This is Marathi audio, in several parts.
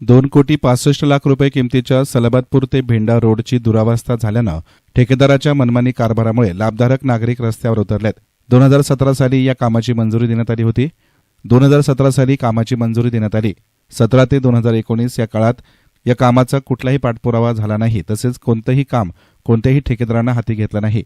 दोन कोटी पासष्ट लाख रुपये किमतीच्या सलबतपूर ते भेंडा रोडची दुरावस्था झाल्यानं ठेकेदाराच्या मनमानी कारभारामुळे लाभधारक नागरिक रस्त्यावर उतरलेत. दोन हजार सतरा साली या कामाची मंजुरी देण्यात आली होती. दोन हजार सतरा साली कामाची मंजुरी देण्यात आली. सतरा ते दोन हजार एकोणीस या काळात या कामाचा कुठलाही पाठपुरावा झाला नाही तसेच कोणतंही काम कोणत्याही ठेकेदारांना हाती घेतलं नाही.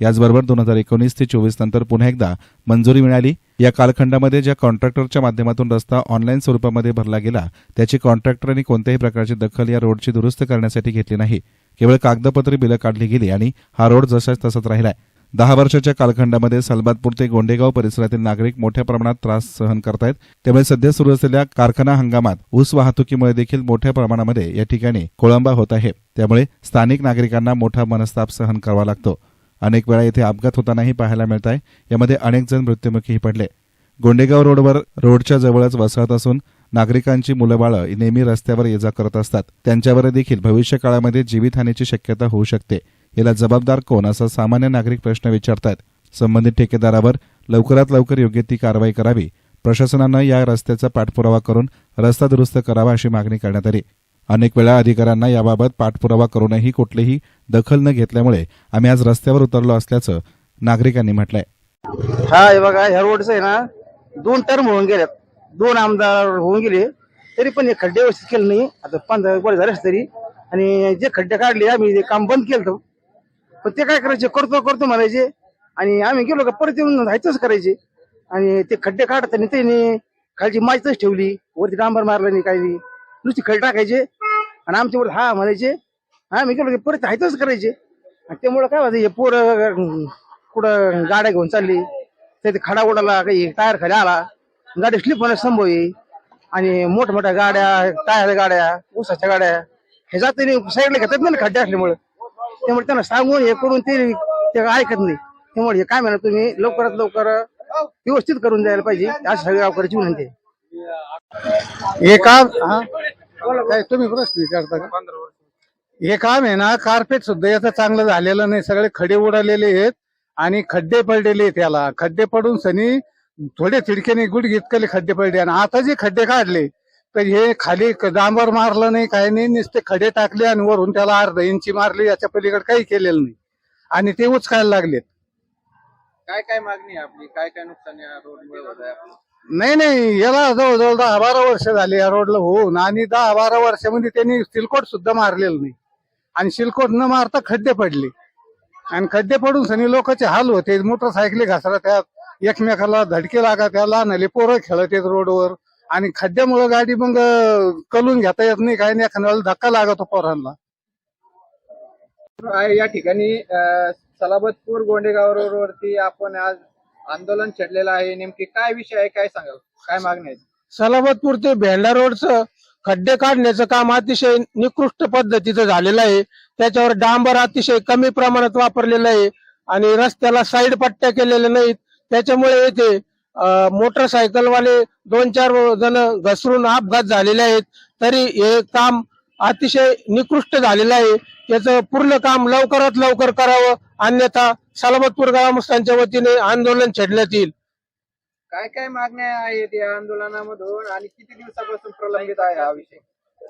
याचबरोबर दोन हजार एकोणीस ते चोवीस नंतर पुन्हा एकदा मंजुरी मिळाली. या कालखंडामध्ये ज्या कॉन्ट्रॅक्टरच्या माध्यमातून रस्ता ऑनलाईन स्वरूपामध्ये भरला गेला त्याची कॉन्ट्रॅक्टरने कोणत्याही प्रकारची दखल या रोडची दुरुस्त करण्यासाठी घेतली नाही. केवळ कागदपत्री बिलं काढली गेली आणि हा रोड जसाच तसाच राहिलाय. दहा वर्षाच्या कालखंडामध्ये सलबादपूर ते गोंडेगाव परिसरातील नागरिक मोठ्या प्रमाणात त्रास सहन करतायत. त्यामुळे सध्या सुरू असलेल्या कारखाना हंगामात ऊस वाहतुकीमुळे देखील मोठ्या प्रमाणामध्ये या ठिकाणी कोळंबा होत आहे. त्यामुळे स्थानिक नागरिकांना मोठा मनस्ताप सहन करावा लागतो. अनेक वेळा येथे अपघात होतानाही पाहायला मिळत आहे यामध्ये अनेक जण मृत्युमुखीही पडले. गोंडेगाव रोडवर रोडच्या जवळच वसाहत असून नागरिकांची मुलं बाळं नेहमी रस्त्यावर ये जा करत असतात. त्यांच्यावर देखील भविष्य काळामध्ये जीवितहानीची शक्यता होऊ शकते. याला जबाबदार कोण असा सामान्य नागरिक प्रश्न विचारतात. संबंधित ठेकेदारावर लवकरात लवकर योग्य ती कारवाई करावी. प्रशासनानं या रस्त्याचा पाठपुरावा करून रस्ता दुरुस्त करावा अशी मागणी करण्यात आली. अनेक वेळा अधिकाऱ्यांना याबाबत पाठपुरावा करूनही कुठलीही दखल न घेतल्यामुळे आम्ही आज रस्त्यावर उतरलो असल्याचं नागरिकांनी म्हटलंय. हा हे बघा ह्या रोडचं आहे ना दोन टर्म होऊन गेल्यात दोन आमदार होऊन गेले तरी पण हे खड्डे व्यवस्थित केले नाही. आता पंधरा वर झाले तरी. आणि जे खड्डे काढले आम्ही ते काम बंद केलं पण ते काय करायचे? करतो करतो म्हणायचे. आणि आम्ही गेलो का परत येऊन व्हायचंच करायचे. आणि ते खड्डे काढताना त्यांनी खालची माचच ठेवली. वरती डांबर मारलं नाही काही नाही. नुसती खळ टाकायचे आणि आमच्यावर हा म्हणायचे. हा मी की परत हायतच करायचे. आणि त्यामुळे काय व्हायचं हे पोरं कुठं गाड्या घेऊन चालली. तर ते खडा उडाला काही टायर खाली आला. गाडी स्लिप होण्यास संभव येईल आणि मोठमोठ्या गाड्या टायर गाड्या ऊसाच्या गाड्या हे जाते साईडला घेतात नाही ना खड्डे असल्यामुळे. त्यामुळे त्यांना सांगून हे करून ते ते ऐकत नाही. त्यामुळे हे काय म्हणा तुम्ही लवकरात लवकर व्यवस्थित करून द्यायला पाहिजे. अशी सगळ्या गावकऱ्याची विनंती आहे. हे काम हा? काय तुम्ही प्रश्न विचारता का? हे काम आहे ना कार्पेट सुद्धा याचं चांगलं झालेलं नाही. सगळे खडे उडालेले आहेत आणि खड्डे पडलेले आहेत त्याला खड्डे पडून सनी थोडे तिडक्याने गुड घेतकले खड्डे पडले आणि आता जे खड्डे काढले तर हे खाली डांबर मारलं नाही काही नाही नुसते खडे टाकले आणि वरून त्याला अर्ध इंची मारली याच्या पलीकडे काही केलेलं नाही. आणि ते उचकायला लागलेत. काय काय मागणी आपली? काय काय नुकसान या रोडमुळे होत आहे नाही नाही याला जवळजवळ दहा बारा वर्ष झाली या रोडला होऊन आणि दहा बारा वर्षामध्ये त्यांनी सिलकोट सुद्धा मारलेलं नाही. आणि सिलकोट न मारता खड्डे पडले. आणि खड्डे पडून सनी लोकांचे हाल होते. मोटरसायकली घासरा त्यात एकमेकाला धडके लागा त्या लहान पोरं खेळत येत रोडवर आणि खड्ड्यामुळे गाडी मग कलून घेता येत नाही काही नाही एखाद्या वेळेला धक्का लागतो पोरांना. या ठिकाणी सलाबतपूर गोंडेगाव रोडवरती आपण आज आंदोलन छेडलेलं आहे. नेमकी काय विषय आहे? काय सांगाल? काय मागणी आहे? सलाबतपूर ते भेंडा रोडचं खड्डे काढण्याचं काम अतिशय निकृष्ट पद्धतीचं झालेलं आहे. त्याच्यावर डांबर अतिशय कमी प्रमाणात वापरलेलं आहे आणि रस्त्याला साईड पट्ट्या केलेल्या नाहीत. त्याच्यामुळे येथे मोटरसायकलवाले दोन चार जण घसरून अपघात झालेले आहेत. तरी हे काम अतिशय निकृष्ट झालेलं आहे. त्याचं पूर्ण काम लवकरात लवकर करावं अन्यथा सलामतपूर ग्रामस्थांच्या वतीने आंदोलन छेडण्यात येईल. काय काय मागण्या आहेत या आंदोलनामधून आणि किती दिवसापासून प्रलंबित आहे हा विषय?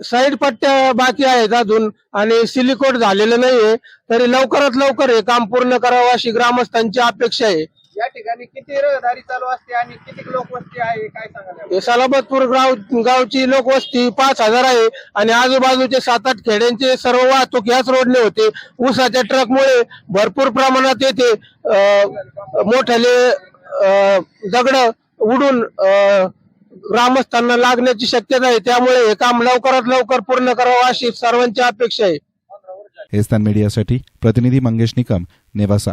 साईड पट्ट्या बाकी आहेत अजून आणि सिलिकोट झालेलं नाहीये. तरी लवकरात लवकर हे काम पूर्ण करावं अशी ग्रामस्थांची अपेक्षा आहे. या ठिकाणी किती रहदारी चालू असते आणि किती लोकवस्ती आहे काय सांगाल हे सलाबतपूर गाव गावची लोकवस्ती पाच हजार आहे आणि आजूबाजूचे सात आठ खेड्यांचे सर्व वाहतूक याच रोडने होते. ऊसाच्या ट्रकमुळे भरपूर प्रमाणात येथे अं, मोठाले दगड उडून अं, ग्रामस्थांना लागण्याची शक्यता आहे. त्यामुळे हे काम लवकरात लवकर पूर्ण करावं अशी सर्वांची अपेक्षा आहे. हेस्तान मीडियासाठी प्रतिनिधी मंगेश निकम नेवासा.